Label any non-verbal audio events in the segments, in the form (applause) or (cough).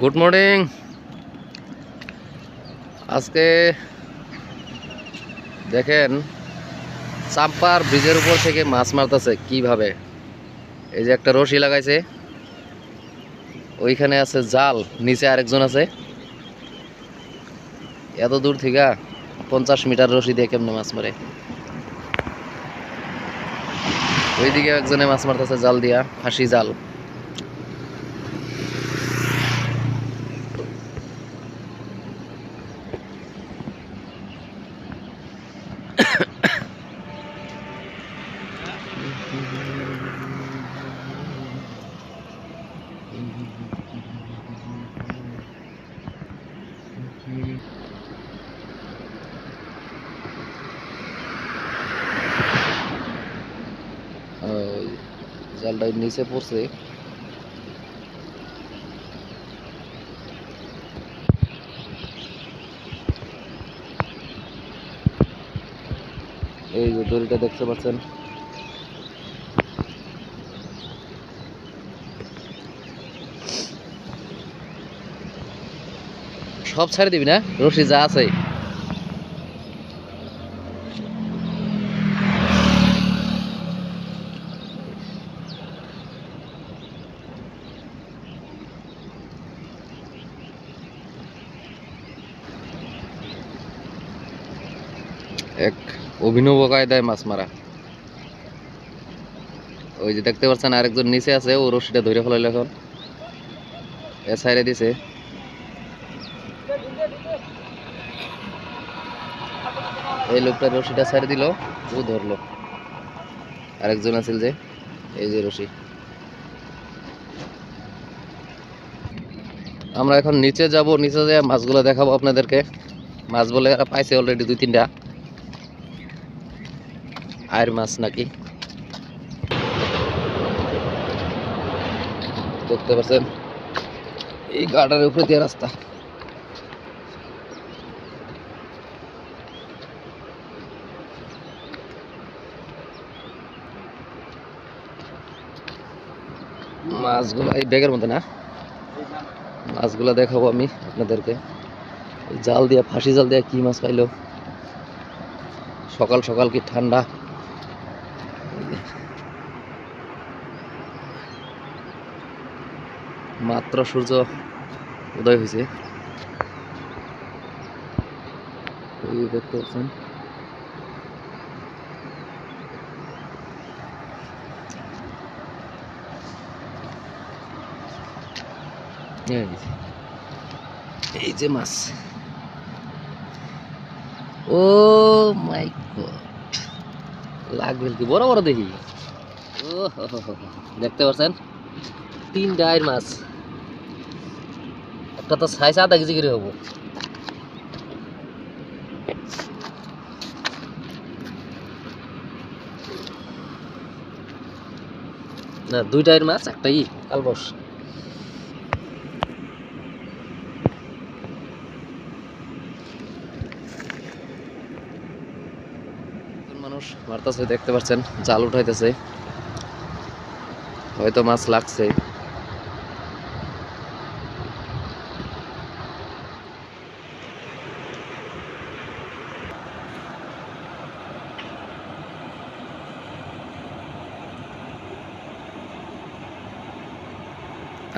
Good morning আজকে দেখেন চাম্পার ব্রিজের উপর থেকে মাছ মারতেছে কীভাবে? এই যে একটা রশি লাগাইছে। ওইখানে আছে জাল, নিচে আরেকজন আছে। এত দূর থেকে পঞ্চাশ মিটার রশি দিয়ে কেমনে মাছ মারে? ওইদিকে একজনে মাছ মারতেছে জাল দিয়া ফাঁসি জাল। জালটা নিচে পড়ছে। এই যে দড়িটা দেখতে পাচ্ছেন। সব ছাড়ে দিবি না? রশি যা আছে এক অভিনব কায়দায় মাছ মারা। ওই যে দেখতে পাচ্ছেন, আরেকজন নিচে আছে, ও রশিটা ধরে ফেলাইল এখন। এ সাইডে দিছে। এই লোকটা রশিটা ছাড়ে দিল, ও ধরলো। আরেকজন আছিল যে, এই যে রশি। আমরা এখন নিচে যাব, নিচে যেয়ে মাছগুলো দেখাবো আপনাদেরকে। মাছ বলে পাইছে অলরেডি দুই তিনটা। আয়ের মাছ নাকি? দেখতে পাচ্ছেন? এই গাটার উপরে দিয়ে রাস্তা। মাছগুলো, এই ব্যাগের মধ্যে না? মাছগুলো দেখাবো আমি আপনাদেরকে। জাল দিয়ে, ফাঁসি জাল দিয়ে কি মাছ পাইলো? সকাল সকাল কি ঠান্ডা? মাত্র সূর্য উদয় হয়েছে। দেখতে পাচ্ছেন। এই যে- মাছ। ও মাই গড। লাগবে কি? বড় বড় দেখি। ও। দেখতে পাচ্ছেন তিন ডায়ের মাছ। একটা তো সাইজ আধা কেজি করে হব। না দুই ডায়ের মাছ, একটা ই কালবস একজন মানুষ মারতাছে দেখতে পাচ্ছেন জাল উঠাইতেছে। হয়তো মাছ লাগছে।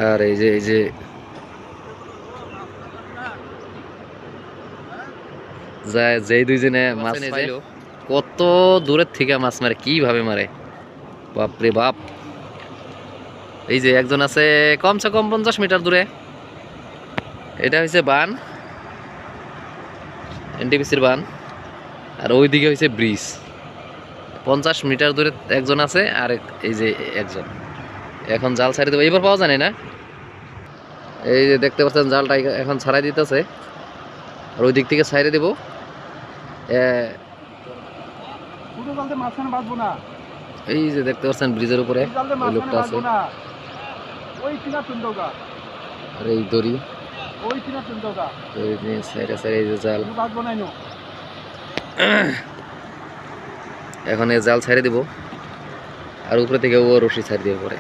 আর এই যে এই যে যেই দুইজনে মাছ পাইলো কত দূরের থেকে মাছ মারে, কীভাবে মারে? বাপরে বাপ। এই যে একজন আছে কমসে কম পঞ্চাশ মিটার দূরে। এটা হচ্ছে বান। এনটিপিসির বান। আর ওইদিকে হচ্ছে ব্রিজ। পঞ্চাশ মিটার দূরে একজন আছে, আর এই যে একজন। এখন জাল ছাড়ি দেবো। এবার পাওয়া যায় না? এই যে দেখতে পাচ্ছেন, জালটা এখন ছাড়াই দিতেছে। আর ওই দিক থেকে ছাইড়ে দেবো। ছোট জালতে মাঝখানে বাঁধবো না। এই যে দেখতে পাচ্ছেন ব্রিজের উপরে ওই লোকটা আছে। ওই কিনা আর এই দড়ি। ওই কিনা চুন্দৌকা দড়ি নিয়ে সাইডে সাইডে এই যে জাল। বাঁধবো না এখন এই জাল ছাড়ে দিব। আর উপরে থেকে ও রশি ছাড়ি দিয়ে পরে।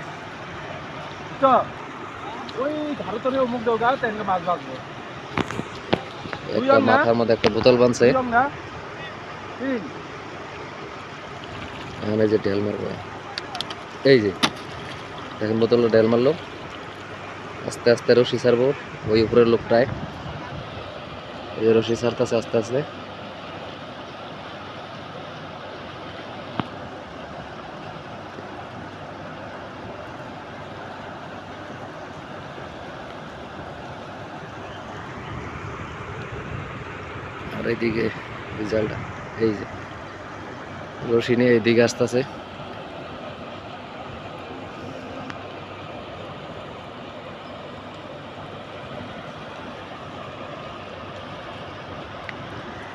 তো ওই তোর অমুক দৌগা মাছ বাঁচবো একটা মাথার মধ্যে একটা বোতল বানছে তিন। এখন এই যে ডেল মারবো। এই যে, দেখেন বোতলে ডেল মারলো। আস্তে আস্তে রশি ছাড়বো, ওই উপরের লোকটায়। ওই যে রশি ছাড়তেছে আস্তে আস্তে। আর এইদিকে রেজাল্টটা এই যে। রশি নিয়ে এদিকে আসতেছে।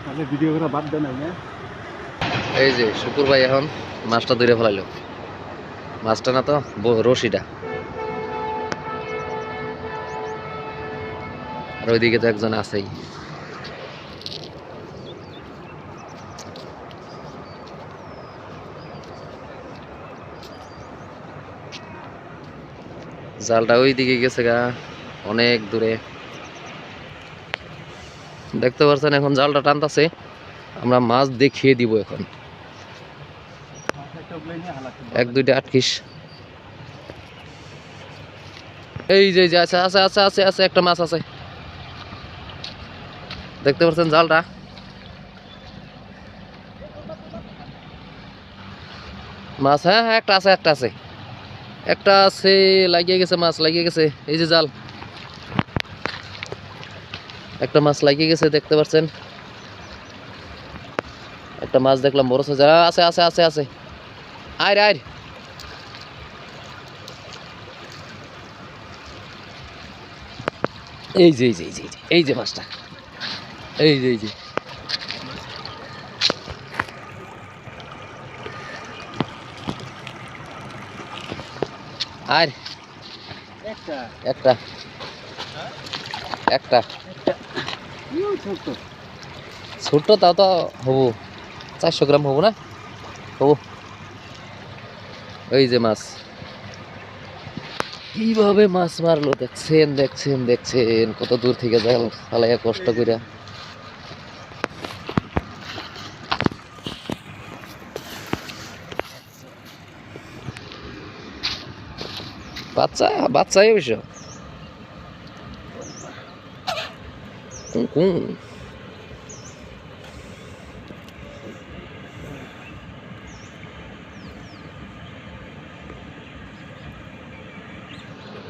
তাহলে ভিডিও করে বাদ দেয় এই যে শুকুর ভাই এখন মাছটা ধরে ফেলাইলো। মাছটা না তো রশিটা। আর ওইদিকে তো একজন আছেই। জালটা ওই দিকে গেছে গা, অনেক দূরে। দেখতে পাচ্ছেন এখন জালটা টানতাছে। আমরা মাছ দেখিয়ে দিব এখন। এক, দুইটা আটকিস এই যে আছে আছে আছে আছে আছে, একটা মাছ আছে। দেখতে পাচ্ছেন জালটা? মাছ হ্যাঁ হ্যাঁ একটা আছে একটা আছে। একটা আছে লাগিয়ে গেছে মাছ লাগিয়ে গেছে। এই যে জাল। একটা মাছ লাগিয়ে গেছে দেখতে পাচ্ছেন। একটা মাছ দেখলাম বড় সাইজ আছে আছে আছে আছে। আয় আয় এই যে এই যে এই যে এই যে, এই যে মাছটা। এই যে এই যে। আয় একটা। একটা। ছোট ছোট্ট তাও তো হব। চারশো গ্রাম হব না? হব। এই যে মাছ। কীভাবে মাছ মারলো? দেখছেন দেখছেন দেখছেন। কত দূর থেকে জাল ফালাইয়া কষ্ট কইরা। বাচ্চা বাচ্চাই অবশ্য কুঁ কুঁ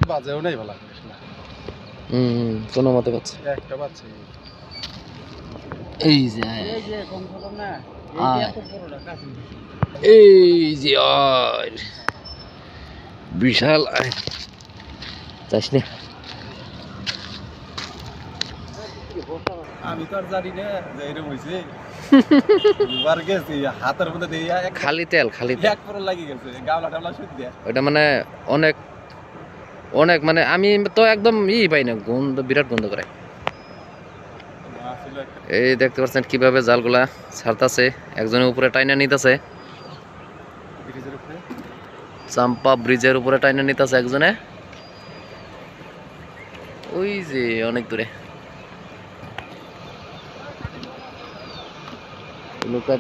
বাজেও নাই ভালো হুম কোনো মতে পাচ্ছে একটা বাজছে এই যে কম এই যে আর বিশাল আয়। যাস আমি তো আর জানি না যে এরকম হয়েছে (laughs) দুবার গেছি হাতের মধ্যে দিয়ে খালি তেল খালি তেল। এক পরে লাগি গেছে গামলা টামলা শুধু দিয়ে। ওটা মানে অনেক অনেক মানে আমি তো একদম ই পাই না গন্ধ বিরাট গন্ধ করে। এই দেখতে পাচ্ছেন কীভাবে জালগুলা ছাড়তাছে একজনের উপরে টাইনা নিতেছে। চাম্পা ব্রিজের উপরে টাইনা নিতেছে একজনে। ওই যে, অনেক দূরে।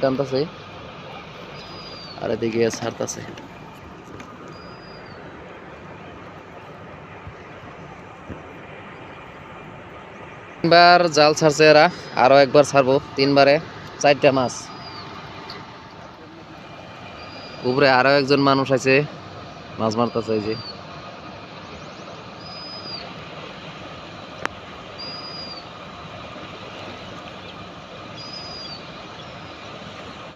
টানতেছে। আর এদিকে ছাড়তাছে। তিনবার জাল ছাড়ছে এরা। আরও একবার ছাড়বো, তিনবারে চারটা মাছ। উপরে আরও একজন মানুষ আছে। মাছ মারতেছে এই যে।